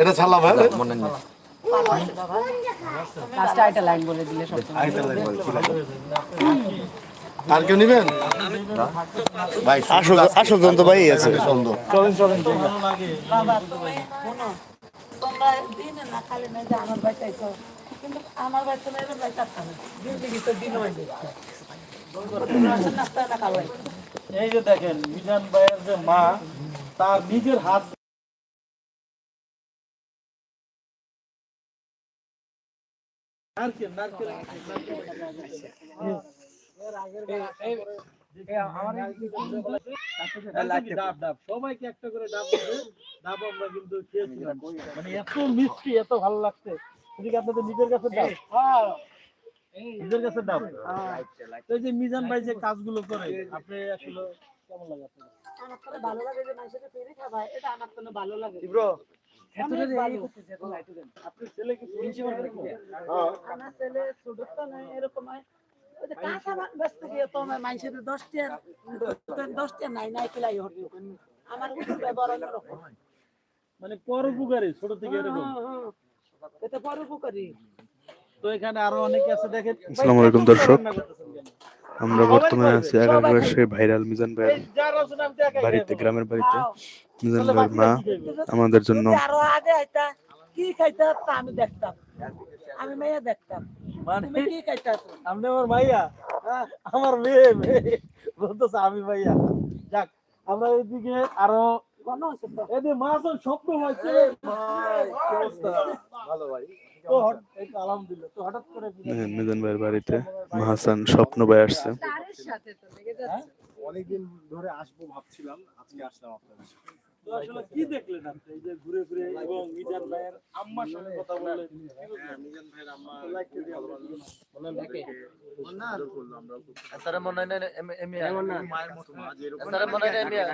এটা ছাড়লাম হ্যাঁ? মনে নেই। লাস্টে একটা লাইন বলে দিলে সব আর কেউ নিবেন? ভাই আসল আসল ভাই আছে। সুন্দর। বাবা তুমি শোনো তোমরা দিনে না খালি না যে আমার বাড়িতে কিন্তু আমার বাড়িতে না এবার বাড়িতে আসতে দিন দিকে তো দিন হয়েছে নাস্তা না। খাওয়াই এই যে দেখেন মিজান ভাইয়ের যে মা তার নিজের হাত নারকেল নারকেল ডাব ডাব সবাইকে একটা করে ডাব ডাব আমরা কিন্তু খেয়েছিলাম। মানে এত মিষ্টি এত ভালো লাগছে। এদিকে আপনাদের নিজের কাছে ডাব। নিজের কাছে ডাব। তো যে মিজান ভাই যে কাজগুলো করে আপনি আসলে কেমন লাগে আপনার আমার তো ভালো লাগে যে মানুষের এটা আমার তো ভালো লাগে। এরকম আমার ছেলে ছোট তো নয় এরকম হয় ওই যে কাঁচা মাল গিয়ে তো আমার মানুষের দশটা দশটা নাই নাই খেলাই হতো আমার উপরে বড় মানে পরোপকারী ছোট থেকে এরকম। এটা বড় উপকারী তো এখানে আরও অনেকে আছে দেখেন। আসসালামু আলাইকুম দর্শক। আমরা বর্তমানে আছি আগারগাঁও সেই ভাইরাল মিজান ভাইয়ের বাড়িতে গ্রামের বাড়িতে। মা আমাদের জন্য? আরও আগে আইতা কি খাইতা আমি দেখতাম। আমি মেয়ে দেখতাম। মানে? কি খাইতা? আপনি আমার ভাইয়া। আমার মেয়ে বলতেছে আমি ভাইয়া। যাক আমরা এদিকে আরও এদিকে মাছ স্বপ্ন হয়েছে ভালো ভাই। হ্যাঁ, মিজান ভাইয়ের বাড়িতে মাহাসান স্বপ্ন ভাই আসছে। অনেকদিন ধরে আসব ভাবছিলাম আজকে আসলাম আপনাদের তো আসলে কি দেখলেন আপনি এই যে ঘুরে ঘুরে এবং মিজান ভাইয়ের আম্মার সঙ্গে কথা বললেন মিজান ভাইয়ের আম্মা স্যার মনে নেই এমিয়া মায়ের মতো মা যে এরকম স্যার মনে নেই এমিয়া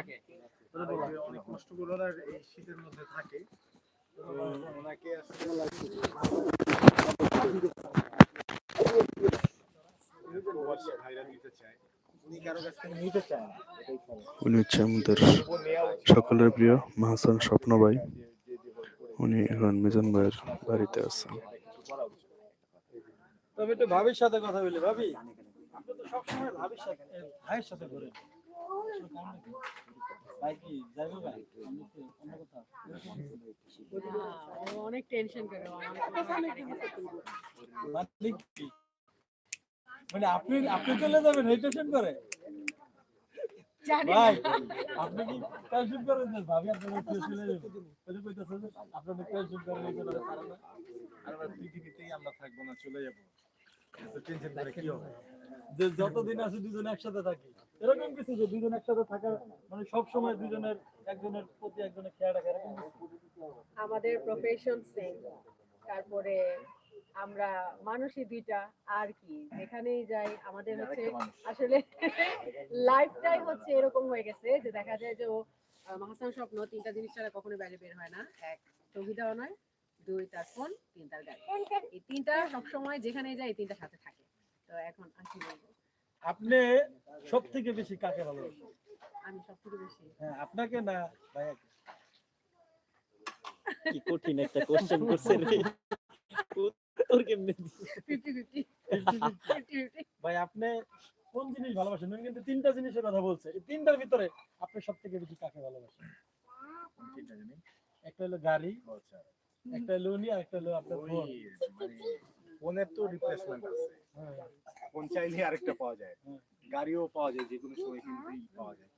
অনেক কষ্ট করে ওনার এই শীতের মধ্যে থাকে তো ওনাকে আসলে ভাইরা দিতে চায় উনি কারও কাছ থেকে নিতে চায় না এটাই সমস্যা উনি হচ্ছে আমাদের সকলের প্রিয় মাহাসান স্বপ্ন ভাই। উনি এখন মিজান ভাইয়ের বাড়িতে আছেন তবে একটু ভাবির সাথে কথা বলি ভাবি। আপনি তো সবসময় ভাবির সাথে ভাইয়ের সাথে ঘুরেন কোথাও? অনেক টেনশন করে। মানে আপনি আপনি চলে যাবেন করে। ভাই আপনি কি টেনশন করেন যে ভাবি আপনার চলে যাবে। ওই যে কইতাছে যে আপনি অনেক টেনশন করেন এই জন্য আর আমরা পৃথিবীতেই আমরা থাকব না চলে যাব। টেনশন করে কি হবে? যে যতদিন আছে দুজন একসাথে থাকি। এরকম কিছু যে দুজন একসাথে থাকার মানে সব সময় দুজনের একজনের প্রতি একজনের খেয়াল রাখা এরকম আমাদের প্রফেশন সেম তারপরে আমরা মানুষই দুইটা আর কি? যেখানেই যাই আমাদের হচ্ছে আসলে লাইফটাই হচ্ছে এরকম হয়ে গেছে যে দেখা যায় যে ও আহ, স্বপ্ন তিনটা জিনিস ছাড়া কখনো বাইরে বের হয় না। এক ছবি দেওয়া নয়। দুই তার ফোন তিন তার গাড়ি। এই তিনটা সবসময় যেখানে যাই এই তিনটা সাথে থাকে। তো এখন বলব? আপনি সব থেকে বেশি কাকে ভালোবাসেন? আমি সব থেকে বেশি। হ্যাঁ আপনাকে না ভাইয়াকে? কি কঠিন একটা কোশ্চেন করছেন। তোর কেমনে ভাই আপনি কোন জিনিস ভালোবাসেন? উনি কিন্তু তিনটা জিনিসের কথা বলছে। এই তিনটার ভিতরে আপনি সব থেকে বেশি কাকে ভালোবাসেন? তিনটা জিনিস একটা হলো গাড়ি আচ্ছা। একটা হলো উনি আর একটা হলো আপনার ফোন মানে ফোনের তো রিপ্লেসমেন্ট আছে। হ্যাঁ। ফোন চাইলে আরেকটা পাওয়া যায়। গাড়িও পাওয়া যায় যে কোনো সময় কিন্তু পাওয়া যায়।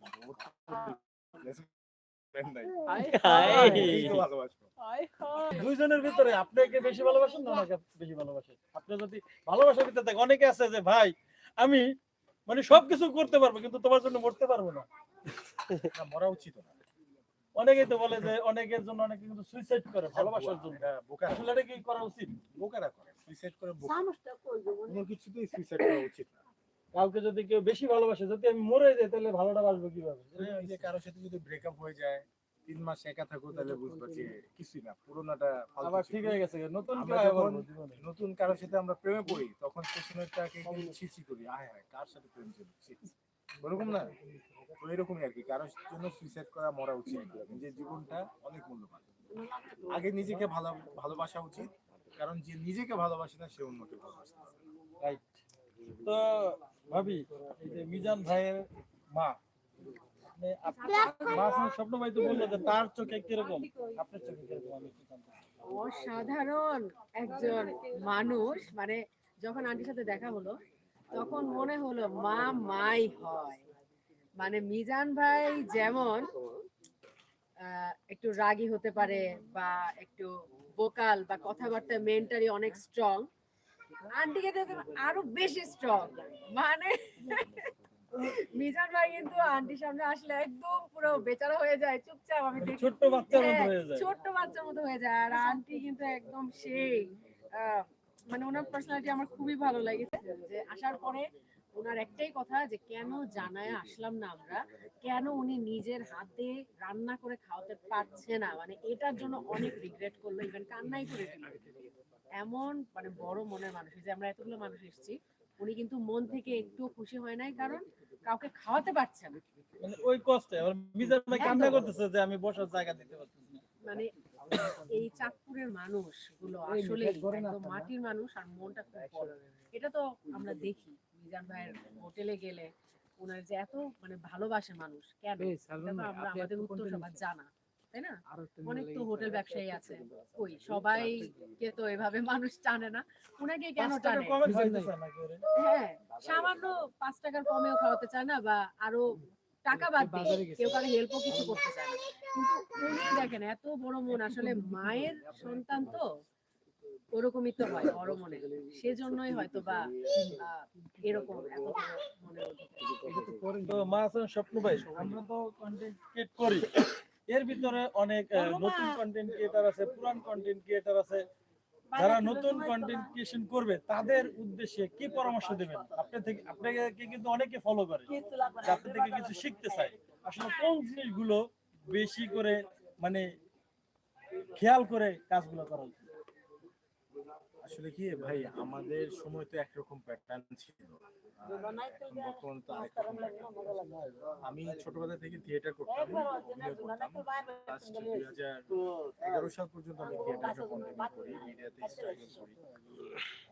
দুইজনের ভিতরে আপনাকে বেশি ভালোবাসেন না ওনাকে বেশি ভালোবাসেন আপনি যদি ভালোবাসার ভিতরে থাকে অনেকে আছে যে ভাই আমি মানে সবকিছু করতে পারব কিন্তু তোমার জন্য মরতে পারব না। না, মরা উচিত না। অনেকেই তো বলে যে অনেকের জন্য অনেকে কিন্তু সুইসাইড করে ভালোবাসার জন্য। এটা আসলে এটা কি করা উচিত? বোকারা করে সুইসাইড করে বোকা। সামসটা কোনো কিছুতেই সুইসাইড করা উচিত না। কাউকে যদি কেউ বেশি ভালোবাসে যদি আমি মরে যাই তাহলে ভালোটা বাসবো কীভাবে? যে কারোর সাথে যদি ব্রেকআপ হয়ে যায় তিন মাস একা থাকো তাহলে বুঝবা যে কিছুই না পুরোনোটা আবার ঠিক হয়ে গেছে নতুন? নতুন কারোর সাথে আমরা প্রেমে পড়ি তখন পেছনেরটাকে ছিছি করি আয় হায় কার সাথে প্রেম ছিল? ওরকম না তো এরকমই আর কি কারোর জন্য সুইসাইড করা মরা উচিত না নিজের জীবনটা অনেক মূল্যবান। আগে নিজেকে ভালো ভালোবাসা উচিত কারণ যে নিজেকে ভালোবাসে না সে অন্যকে ভালোবাসে রাইট তো ভাবি এই যে মিজান ভাইয়ের মা মানে তার চোখে কীরকম আপনার চোখে কীরকম আমি। অসাধারণ একজন মানুষ মানে যখন আন্টির সাথে দেখা হলো তখন মনে হলো মা মাই হয় মানে মিজান ভাই যেমন আহ, একটু রাগী হতে পারে বা একটু ভোকাল বা কথাবার্তা মেন্টালি অনেক স্ট্রং আন্টিকে আরও বেশি স্ট্রং মানে মিজান ভাই কিন্তু আন্টির সামনে আসলে একদম পুরো বেচারা হয়ে যায় চুপচাপ আমি ছোট্ট বাচ্চার মতো হ্যাঁ, হয়ে যায়। ছোট্ট বাচ্চার মতো হয়ে যায়। আর আন্টি কিন্তু একদম সেই মানে ওনার পার্সোনালিটি আমার খুবই ভালো লেগেছে। যে আসার পরে ওনার একটাই কথা যে কেন জানায় আসলাম না আমরা? কেন উনি নিজের হাতে রান্না করে খাওয়াতে পারছে না? মানে এটার জন্য অনেক রিগ্রেট করল ইভেন কান্নাই করে এমন মানে বড় মনের মানুষ এই যে আমরা এতগুলো মানুষ এসেছি উনি কিন্তু মন থেকে একটু খুশি হয় নাই কারণ কাউকে খাওয়াতে পারছে না। মানে ওই কষ্টে আবার মিজান ভাই কান্না করতেছে যে আমি বসার জায়গা দিতে পারতেছি না। মানে এই চাঁদপুরের মানুষগুলো আসলে একদম মাটির মানুষ আর মনটা খুব বড়। এটা তো আমরা দেখি মিজান ভাইয়ের হোটেলে গেলে ওনার যে এত মানে ভালোবাসে মানুষ কেন? আমরা আমাদের উত্তর সবার জানা। তাই না? অনেক তো হোটেল ব্যবসায়ী আছে। সবাইকে তো এভাবে মানুষ টানে না। উনাকে কেন টানে? হ্যাঁ সামান্য পাঁচ টাকার কমেও খাওয়াতে চায় না বা আরও টাকা বাদ দিয়ে কেউ কারও হেল্পও কিছু করতে চায় না। কিন্তু উনি দেখেন এত বড় মন আসলে মায়ের সন্তান তো ওরকমই তো হয় বড় মনে। সেজন্যই হয়তো বা এরকম। তো মা স্বপ্ন ভাই। আমরা তো কন্টেন্ট ক্রিয়েট করি। এর ভিতরে অনেক নতুন কন্টেন্ট ক্রিয়েটার আছে পুরান কন্টেন্ট ক্রিয়েটার আছে। যারা নতুন কন্টেন্ট ক্রিয়েশন করবে তাদের উদ্দেশ্যে কি পরামর্শ দেবেন? আপনি থেকে আপনাকে কিন্তু অনেকে ফলো করে আপনি আপনার থেকে কিছু শিখতে চাই আসলে কোন জিনিসগুলো বেশি করে মানে খেয়াল করে কাজগুলো করা আসলে কি ভাই, আমাদের সময় তো একরকম প্যাটার্ন ছিল। আমি ছোটবেলা থেকে থিয়েটার করতাম এগারো সাল পর্যন্ত আমি থিয়েটারটা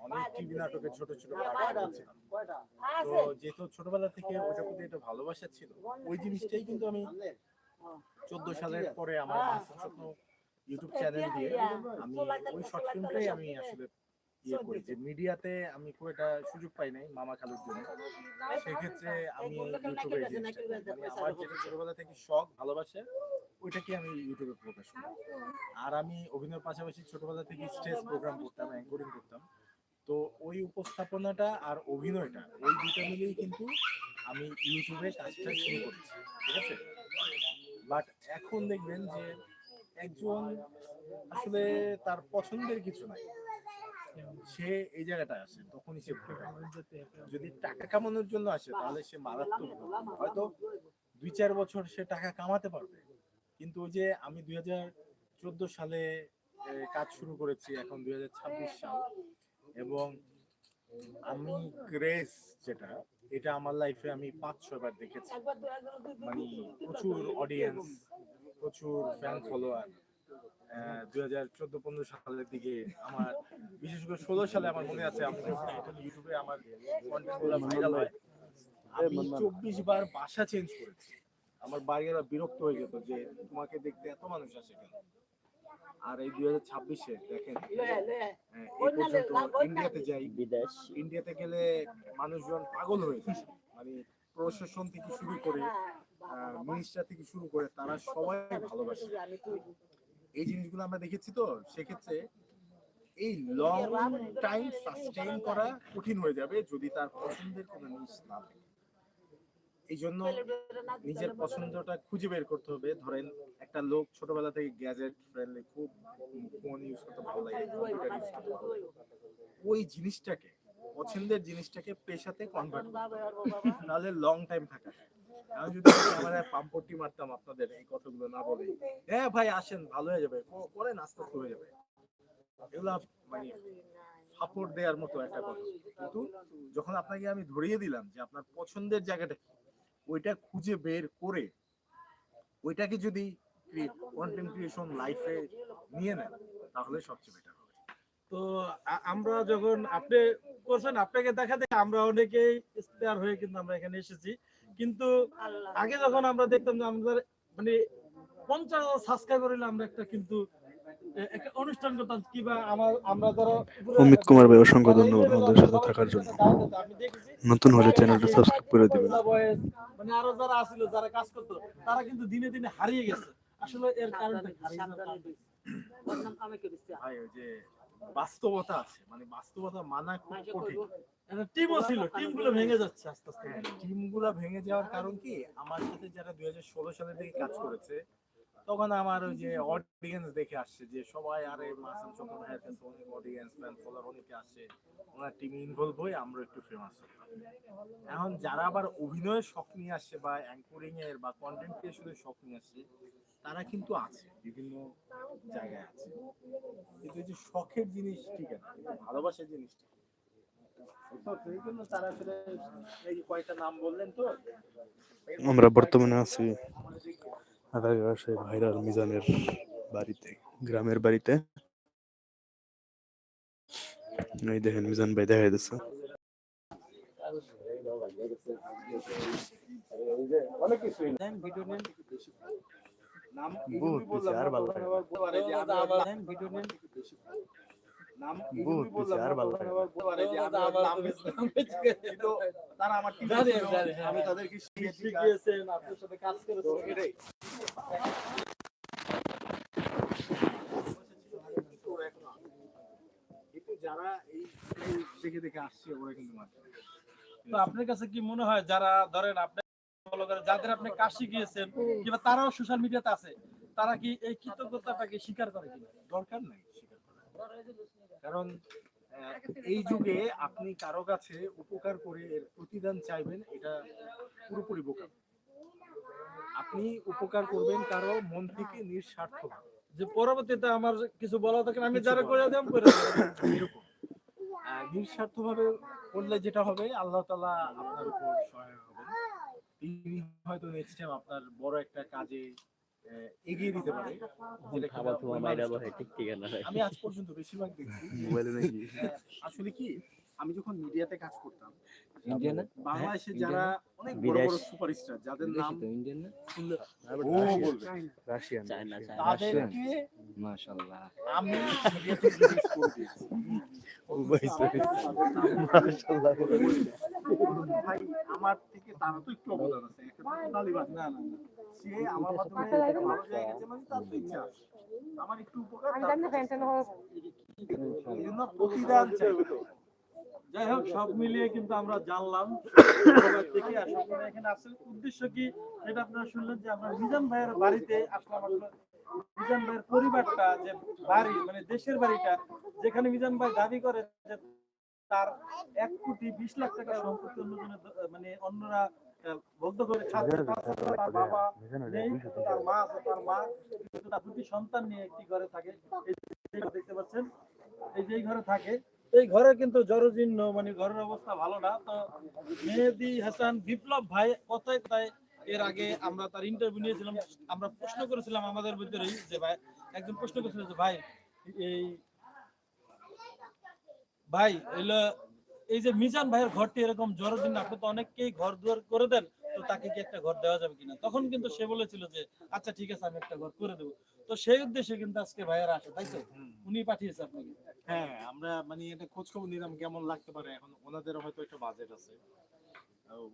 অনেক টিভি নাটকে ছোট ছোট তো যেহেতু ছোটবেলা থেকে ওটার প্রতি একটা ভালোবাসা ছিল, ওই জিনিসটাই কিন্তু আমি চোদ্দ সালের পরে আমার স্বপ্ন ইউটিউব চ্যানেল দিয়ে আমি ওই শর্ট ফিল্মটাই আমি আসলে ইয়ে করি যে মিডিয়াতে আমি খুব একটা সুযোগ পাই নাই মামা খালুর জন্য। সেক্ষেত্রে আমি ইউটিউবে। মানে আমার যেটা ছোটবেলা থেকে শখ ভালোবাসা ওইটাকে আমি ইউটিউবে প্রকাশ করি। আর আমি অভিনয়ের পাশাপাশি ছোটবেলা থেকে স্টেজ প্রোগ্রাম করতাম অ্যাঙ্করিং করতাম। তো ওই উপস্থাপনাটা আর অভিনয়টা ওই দুটো মিলেই কিন্তু আমি ইউটিউবে কাজটা শুরু করেছি ঠিক আছে? বাট এখন দেখবেন যে একজন আসলে তার পছন্দের কিছু নাই। সে এই জায়গাটায় আসে, তখনই সে যদি টাকা কামানোর জন্য আসে, তাহলে সে মারাত্মক হয়তো দুই চার বছর সে টাকা কামাতে পারবে। কিন্তু ওই যে আমি দুই চোদ্দ সালে কাজ শুরু করেছি, এখন দুই হাজার ছাব্বিশ সাল। এবং আমি ক্রেজ যেটা, এটা আমার লাইফে আমি পাঁচ ছয়বার দেখেছি। মানে প্রচুর অডিয়েন্স প্রচুর ফ্যান ফলোয়ার দুই হাজার চোদ্দ পনেরো সালের দিকে আমার বিশেষ করে ষোলো সালে আমার মনে আছে আমি ইউটিউবে আমার কন্টেন্ট ভাইরাল হয় আমি চব্বিশ বার বাসা চেঞ্জ করেছি। আমার বাড়িরা বিরক্ত হয়ে যেত যে তোমাকে দেখতে এত মানুষ আসে কেন? আর এই দুই হাজার ছাব্বিশে দেখেন হ্যাঁ, ইন্ডিয়াতে যাই বিদেশ। ইন্ডিয়াতে গেলে মানুষজন পাগল হয়ে যায়। মানে প্রশাসন থেকে শুরু করে মিনিস্টার থেকে শুরু করে তারা সবাই ভালোবাসে। এই জিনিসগুলো আমরা দেখেছি তো, সেক্ষেত্রে এই লং টাইম সাস্টেইন করা কঠিন হয়ে যাবে যদি তার পছন্দের কোনো জিনিস না এই জন্য নিজের পছন্দটা খুঁজে বের করতে হবে। ধরেন একটা লোক ছোটবেলা থেকে গ্যাজেট ফ্রেন্ডলি খুব ফোন ইউজ করতে ভালো লাগে ইউজ করতে ভালো লাগে। ওই জিনিসটাকে, পছন্দের জিনিসটাকে পেশাতে কনভার্ট নাহলে লং টাইম থাকা। আমি যদি ক্যামেরায় পাম্পটি মারতাম আপনাদের, এই কথাগুলো না বলে। হ্যাঁ ভাই, আসেন, ভালো হয়ে যাবে। আস্তে আস্তে হয়ে যাবে। মানে সাপোর্ট দেওয়ার মতো একটা কথা। কিন্তু যখন আপনাকে আমি ধরিয়ে দিলাম যে আপনার পছন্দের জায়গাটা কি, ওইটা খুঁজে বের করে, ওইটাকে যদি কন্টেন্ট ক্রিয়েশন লাইফে নিয়ে নেন, তাহলে সবচেয়ে বেটার হবে। তো আমরা যখন আপনি করছেন, আপনাকে দেখা দেখে আমরা অনেকেই ইন্সপায়ার হয়ে কিন্তু আমরা এখানে এসেছি। কিন্তু আগে যখন আমরা দেখতাম যে আমাদের মানে পঞ্চাশ সাবস্ক্রাইবার হলে আমরা একটা কিন্তু এ- একটা অনুষ্ঠান করতাম কিবা আমার আমরা ধরো অমিত কুমার ভাই অসংখ্য ধন্যবাদ আমাদের সাথে থাকার জন্য। নতুন হলে চ্যানেলটা সাবস্ক্রাইব করে দিবেন। মানে আরও যারা আছিল যারা কাজ করতো তারা কিন্তু দিনে দিনে হারিয়ে গেছে। আসলে এর কারণটা? বাস্তবতা আছে মানে বাস্তবতা মানা খুব কঠিন। টিমও ছিল টিমগুলো ভেঙে যাচ্ছে আস্তে আস্তে। টিমগুলা ভেঙে যাওয়ার কারণ কি? আমার সাথে যারা দুই হাজার ষোলো সালে থেকে কাজ করেছে তখন আমার ওই যে অডিয়েন্স দেখে আসছে যে সবাই আরে মাসান চক্র ভাইয়ের কাছে অনেক অডিয়েন্স ফ্যান ফলোয়ার অনেকে আসে ওনার টিমে ইনভলভ হয়ে আমরা একটু ফেমাস হতাম। এখন যারা আবার অভিনয়ের শখ নিয়ে আসছে বা অ্যাঙ্করিং এর বা কন্টেন্ট ক্রিয়েশনের শখ নিয়ে আসছে তারা কিন্তু আছে বিভিন্ন জায়গায় আছে। কিন্তু যে শখের জিনিস ঠিক আছে ভালোবাসার জিনিস ঠিক আমরা বর্তমানে আছি ভাইরাল মিজানের বাড়িতে গ্রামের বাড়িতে। এই দেখেন মিজান ভাই দেখা যাচ্ছে। অনেক কিছুই নাম বহুত আর ভালো লাগে নাম বহুত আর ভালো লাগে তারা আমার টিমে জানি, ছিল, জানি, হ্যাঁ, আমি হ্যাঁ। তাদেরকে শিখিয়েছেন আপনার সাথে কাজ করেছেন এটাই যারা এই এই দেখে দেখে আসছে ওরা কিন্তু মানছে না। তো আপনার কাছে কি মনে হয় যারা ধরেন আপনি follow করেন, যাদের আপনি কাজ শিখিয়েছেন কিংবা তারাও সোশ্যাল মিডিয়াতে আছে তারা কি এই কৃতজ্ঞতাটাকে স্বীকার করে কিনা? দরকার নাই স্বীকার কারণ এই যুগে আপনি কারও কাছে উপকার করে এর প্রতিদান চাইবেন এটা পুরোপুরি বোকা। আপনি উপকার করবেন কারও মন থেকে নিঃস্বার্থ যে পরবর্তীতে আমার কিছু বলা থাকে আমি যারা। করে দেব করে এরকম। ভাবে করলে যেটা হবে আল্লাহ তালা আপনার উপর সহায় তিনি হয়তো নেক্সট টাইম আপনার বড় একটা কাজে আহ, এগিয়ে দিতে পারে। আমি আজ পর্যন্ত বেশিরভাগ দেখছি। আসলে কি আমি যখন মিডিয়াতে কাজ করতাম বাংলাদেশে যারা অনেক বড় বড় সুপারস্টার যাদের নাম শুনলে ও বলবে। রাশিয়ান আমি মিডিয়াতে রিলিজ করে দিয়েছি। ভাই আমার থেকে তারা তো একটু অবদান আছে। একটা তালিবান না না না। সে আমার মাধ্যমে ভালো জায়গায় গেছে মানে তার তো ইচ্ছা আমার একটু উপকার প্রতিদান চাই। যাই হোক সব মিলিয়ে কিন্তু আমরা জানলাম থেকে আসলে এখানে আসলে উদ্দেশ্য কি সেটা আপনারা শুনলেন যে আমরা মিজান ভাইয়ের বাড়িতে আসলাম আসলে। মিজান ভাইয়ের পরিবারটা যে বাড়ি মানে দেশের বাড়িটা যেখানে মিজান ভাই দাবি করে যে তার এক কোটি বিশ লাখ টাকা সম্পত্তি অন্যজনের মানে অন্যরা করে তার বাবা নেই তার মা আছে তার মা কিন্তু তার দুটি সন্তান নিয়ে একটি ঘরে থাকে। দেখতে পাচ্ছেন এই যে ঘরে থাকে এই ঘরে কিন্তু জরজীর্ণ মানে ঘরের অবস্থা ভালো না। তো মেহেদি হাসান বিপ্লব ভাই কথায় তাই এর আগে আমরা তার ইন্টারভিউ নিয়েছিলাম। আমরা প্রশ্ন করেছিলাম আমাদের ভিতরেই যে ভাই একজন প্রশ্ন করেছিল যে ভাই এই ভাই এলো এই যে মিজান ভাইয়ের ঘরটি এরকম জরজীর্ণ আপনি তো অনেককেই ঘর দুয়ার করে দেন তো তাকে কি একটা ঘর দেওয়া যাবে কিনা? তখন কিন্তু সে বলেছিল যে আচ্ছা ঠিক আছে আমি একটা ঘর করে দেবো। তো সেই উদ্দেশ্যে কিন্তু আজকে ভাইয়ের আসে তাই তো? উনি পাঠিয়েছে আপনাকে। হ্যাঁ আমরা মানে এটা খোঁজ খবর নিলাম কেমন লাগতে পারে। এখন ওনাদের হয়তো একটা বাজেট আছে।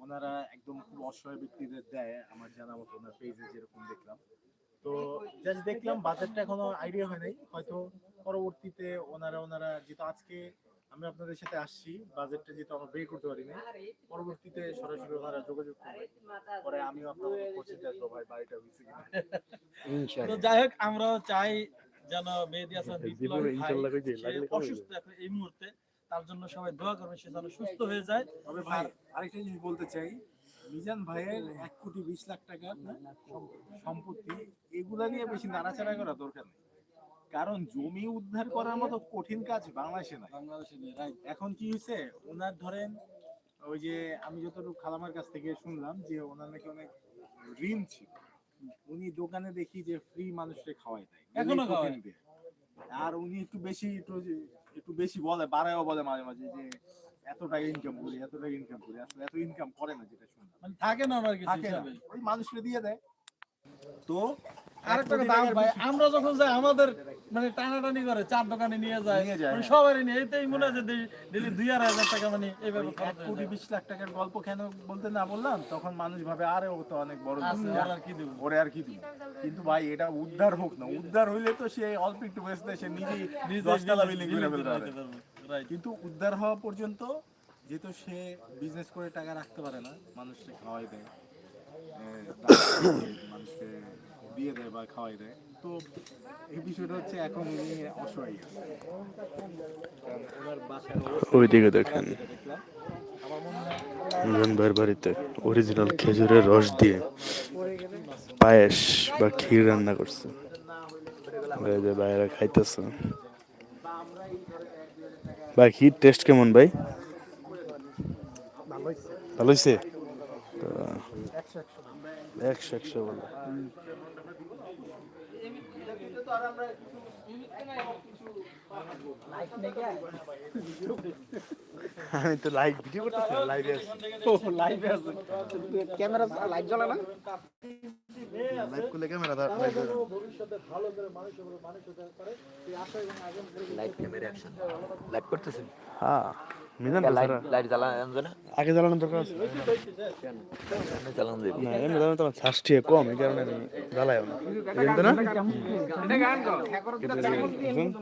ওনারা একদম খুব অসহায় ব্যক্তিদের দেয় আমার জানা মতো ওনার পেজে যেরকম দেখলাম। তো জাস্ট দেখলাম বাজেটটা এখনও আইডিয়া হয় নাই। হয়তো পরবর্তীতে ওনারা ওনারা যেহেতু আজকে আমি আপনাদের সাথে আসছি বাজেটটা যেহেতু আমরা বের করতে পারিনি পরবর্তীতে সরাসরি ওনারা যোগাযোগ করবে পরে আমিও আপনাদের করছি দেখব ভাই বাড়িটা হয়েছে তো যাই হোক আমরাও চাই যেন মেহেদি হাসান বিপ্লব ভাই, ইনশাল্লাহ কই যে সে লাগলে কবে অসুস্থ এখন এই মুহূর্তে। তার জন্য সবাই দোয়া করবেন সে যেন সুস্থ হয়ে যায়। তবে ভাই আরেকটা জিনিস বলতে চাই মিজান ভাইয়ের এক কোটি বিশ লাখ টাকার সম্পত্তি এগুলা নিয়ে বেশি নাড়াচাড়া করা দরকার নেই। কারণ জমি উদ্ধার করার মতো কঠিন কাজ বাংলাদেশে না বাংলাদেশে এখন কি হয়েছে ওনার ধরেন ওই যে আমি যতটুকু খালামার কাছ থেকে শুনলাম যে ওনার নাকি অনেক ঋণ ছিল। উনি দোকানে দেখি যে ফ্রি মানুষকে খাওয়াই দেয়। এখনও খাওয়ায়? আর উনি একটু বেশি একটু একটু বেশি বলে বাড়ায়ও বলে মাঝে মাঝে যে এত টাকা ইনকাম করি এত টাকা ইনকাম করি। আসলে এত ইনকাম করে না যেটা শুনলাম। মানে থাকে না ওনার কিছু থাকে ওই মানুষকে দিয়ে দেয়। তো আরেকটা কথা ভাই আমরা যখন যাই আমাদের মানে টানাটানি করে চার দোকানে নিয়ে যায় মানে হ্যাঁ। সবারই নিয়ে এইটাই মনে হয় যে ডেলি দুই আড়াই হাজার টাকা মানে এইভাবে এক কোটি বিশ লাখ টাকার গল্প কেন বলতে না বললাম তখন মানুষ ভাবে আরে ও তো অনেক বড় আছে, দুনিয়া, ওর আর কি দেবো? ওরে আর কি দিব কিন্তু ভাই এটা উদ্ধার হোক না উদ্ধার হইলে তো সে অল্প একটু বেচতে সে নিজেই দশতলা বিল্ডিং করে ফেলতে. কিন্তু উদ্ধার হওয়া পর্যন্ত যেহেতু সে বিজনেস করে টাকা রাখতে পারে না মানুষকে খাওয়াই দেয় মানুষকে দিয়ে দেয় বা খাওয়াই দেয়। তো এই বিষয়টা হচ্ছে এখন উনি অসহায়। ওইদিকে দেখেন। অরিজিনাল খেজুরের রস দিয়ে পায়েস বা ক্ষীর রান্না করছে। ভাইয়েরা খাইতেছে। ভাই, ক্ষীর টেস্ট কেমন ভাই? ভালো হয়েছে একশো একশো বলে। আমি তো লাইভ ভিডিও করতেছি লাইভে লাইভে আছে। ক্যামেরা লাইট জ্বলে না? লাইভ করলে ক্যামেরা ভবিষ্যতে ভালো করে মানুষ হবে, মানুষ হতে পারে। এই আশা এবং আগাম লাইট ক্যামেরা অ্যাকশন লাইট করতেছেন? হ্যাঁ। মিজান লাইট জ্বালানো জানে আগে জ্বালানোর দরকার আছে জ্বালানো দেব না এমনি জ্বালানো তোমার শ্বাসটি কম এই কারণে আমি জ্বালাইও না জানতো না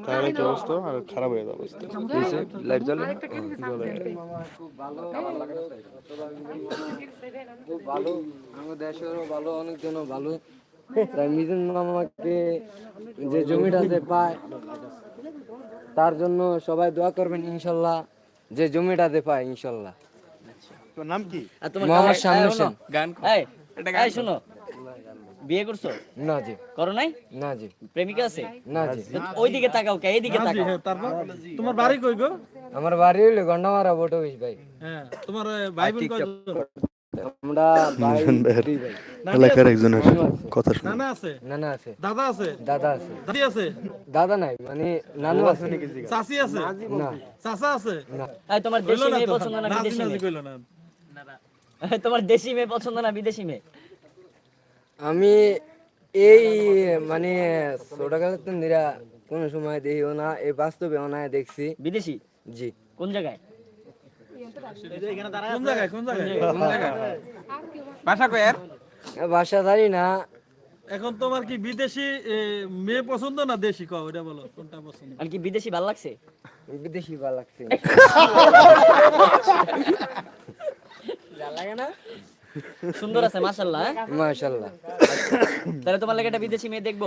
তাহলে কি অবস্থা আর খারাপ হয়ে যাবে অবস্থা লাইট জ্বালে খুব ভালো আমাদের দেশেরও ভালো অনেকজনও ভালো তাই মিজান মামাকে যে জমিটাতে পায় তার জন্য সবাই দোয়া করবেন ইনশাল্লাহ যে জমিটাতে পায় ইনশাল্লাহ। তোর নাম কি? মোহাম্মদ শামীম হোসেন। এই এই শোনো। বিয়ে করছ? না জি। করো নাই? না জি। প্রেমিকা আছে? না জি। ওইদিকে তাকাও কে এইদিকে তাকাও। হ্যাঁ, তারপর? তোমার বাড়ি কই গো? আমার বাড়ি হইল গন্ডামারা বট অফিস ভাই। হ্যাঁ তোমার ভাই বোন কয়জন? আমরা ভাই মিজান ভাইয়ের দুই ভাই। এলাকার একজনের কথা শুনে নানা আছে? নানা আছে। দাদা আছে? দাদা আছে। দাদি আছে? দাদা নাই মানে নানু আছে। চাচি আছে? না। চাচা আছে? এই তোমার দেশি মেয়ে পছন্দ না নাজি বিদেশি মেয়ে? কইলো না। তোমার দেশি মেয়ে পছন্দ না বিদেশি মেয়ে? আমি এই মানে ছোটকালের নিরা কোন সময় দেখিও না এই বাস্তবে অনায় দেখছি। বিদেশি? জি। কোন জায়গায়? জানি না এখন তোমার কি বিদেশি মেয়ে পছন্দ না দেশি বলো কোনটা পছন্দ আর কি বিদেশি ভালো লাগছে বিদেশি ভালো লাগছে সুন্দর আছে হ্যাঁ? মাশাল্লাহ তাহলে তোমার লাগে একটা বিদেশি মেয়ে দেখব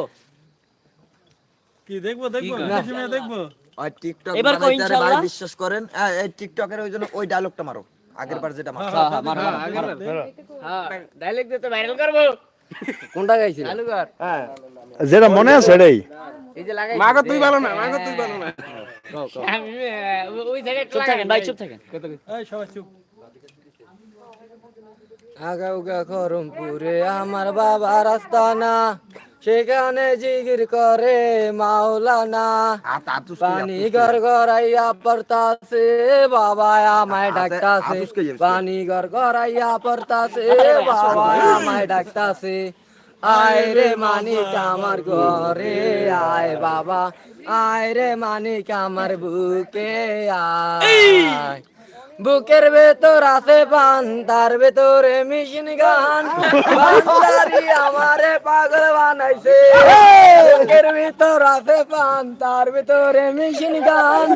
কি দেখব দেখব বিদেশি মেয়ে দেখব আর টিকটক এবার কই ইনশাআল্লাহ? বিশ্বাস করেন এই টিকটকের ওই জন্য ওই ডায়লগটা মারো। আগের বার যেটা মারো। হ্যাঁ হ্যাঁ মারো হ্যাঁ। ডায়লগ দিয়ে তো ভাইরাল করব। কোনটা গাইছে যেটা মনে আছে এটাই এই যে লাগাই মাগো তুই ভালো না মাগো তুই ভালো না। আমি ওই জায়গায় চুপ থাকেন ভাই চুপ থাকেন। এই সবাই চুপ। আগাউগা খরমপুরে আমার বাবার আস্তানা সেখানে জিগির করে মাওলানা। পানি ঘর গড়াইয়া পড়তাছে বাবা আমায় ডাকতাছে। পানি ঘর গড়াইয়া পড়তাছে বাবা আমায় ডাকতাছে। আয় রে মানিক আমার ঘরে আয় বাবা। আয় রে মানিক আমার বুকে আয়। বুকের ভেতর আছে পান তার ভেতরে মিশিন গান। বান্দারি আমারে পাগল বানাইছে। বুকের ভেতর আছে পান তার ভেতরে মিশিন গান।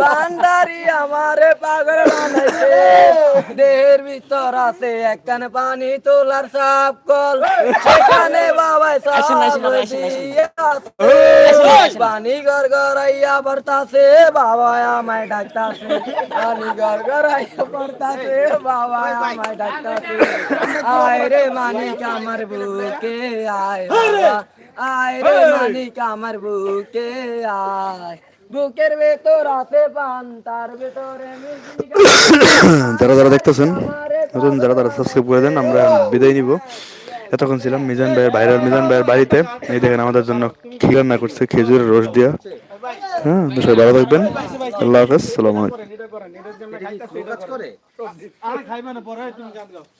বান্দারি আমারে পাগল বানাইছে। দেহের ভিতর আছে একখান পানি তোলার সাপ কল। সেখানে বাবাই। পানি গর গড়াইয়া পড়তাছে বাবা আমায় ডাকতাছে। পানি গর গড়াইয়া পড়তাছে বাবা আমায় ডাকতাছে আয় রে মানিক আমার বুকে আয় বাবা। আয় রে মানিক আমার বুকে আয়। বুকের ভেতর আছে পান তার ভেতরে যারা যারা দেখতেছেন নতুন যারা তারা সাবস্ক্রাইব করে দেন আমরা বিদায় নিব। এতক্ষণ ছিলাম মিজান ভাইয়ের ভাইরাল মিজান ভাইয়ের বাড়িতে। এই দেখেন আমাদের জন্য ক্ষীর রান্না করছে খেজুরের রস দিয়া। হ্যাঁ সবাই ভালো থাকবেন। আল্লাহ হাফেজ সালাম